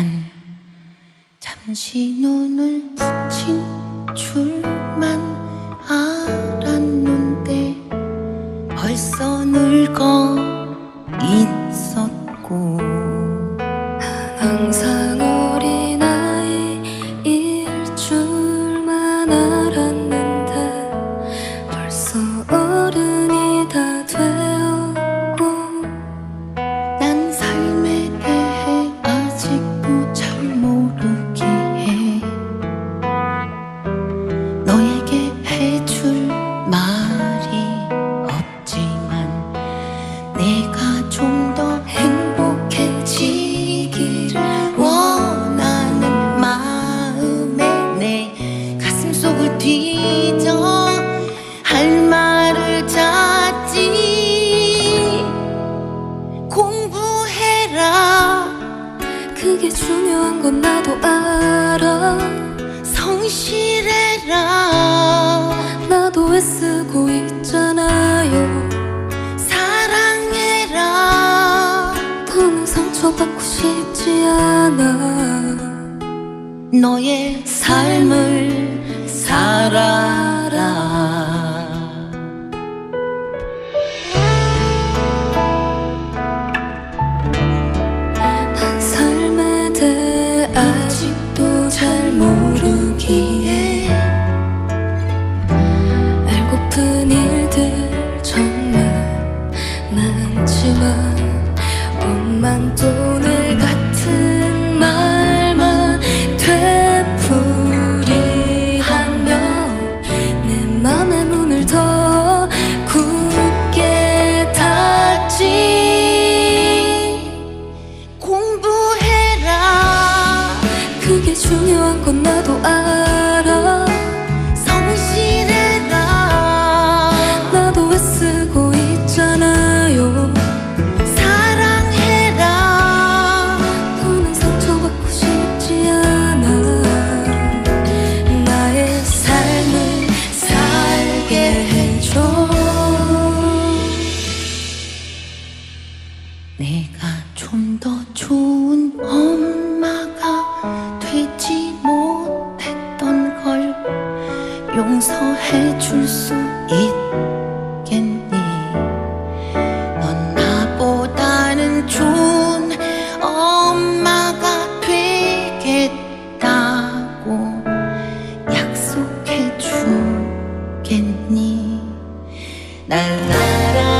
난 잠시 눈을 붙인 줄만 알았는데 벌써 늙어 있었고 그게 중요한 건 나도 알아. 성실해라. 나도 애쓰고 있잖아요. 사랑해라. 더는 상처받고 싶지 않아. 너의 삶을 중요한 건 나도 알아. 성실해라 나도 애쓰고 있잖아요. 사랑해라. 더는 상처받고 싶지 않아. 나의 삶을 살게 해줘. 내가 좀 더 좋은 용서해 줄 수 있겠니? 넌 나보다는 좋은 엄마가 되겠다고 약속해 주겠니? 난 항상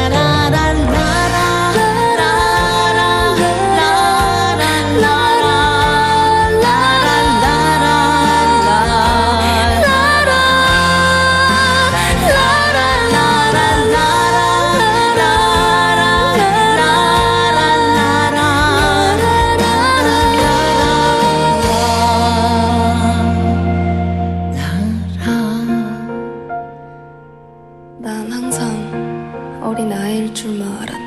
어린 아이일 줄만 알았는데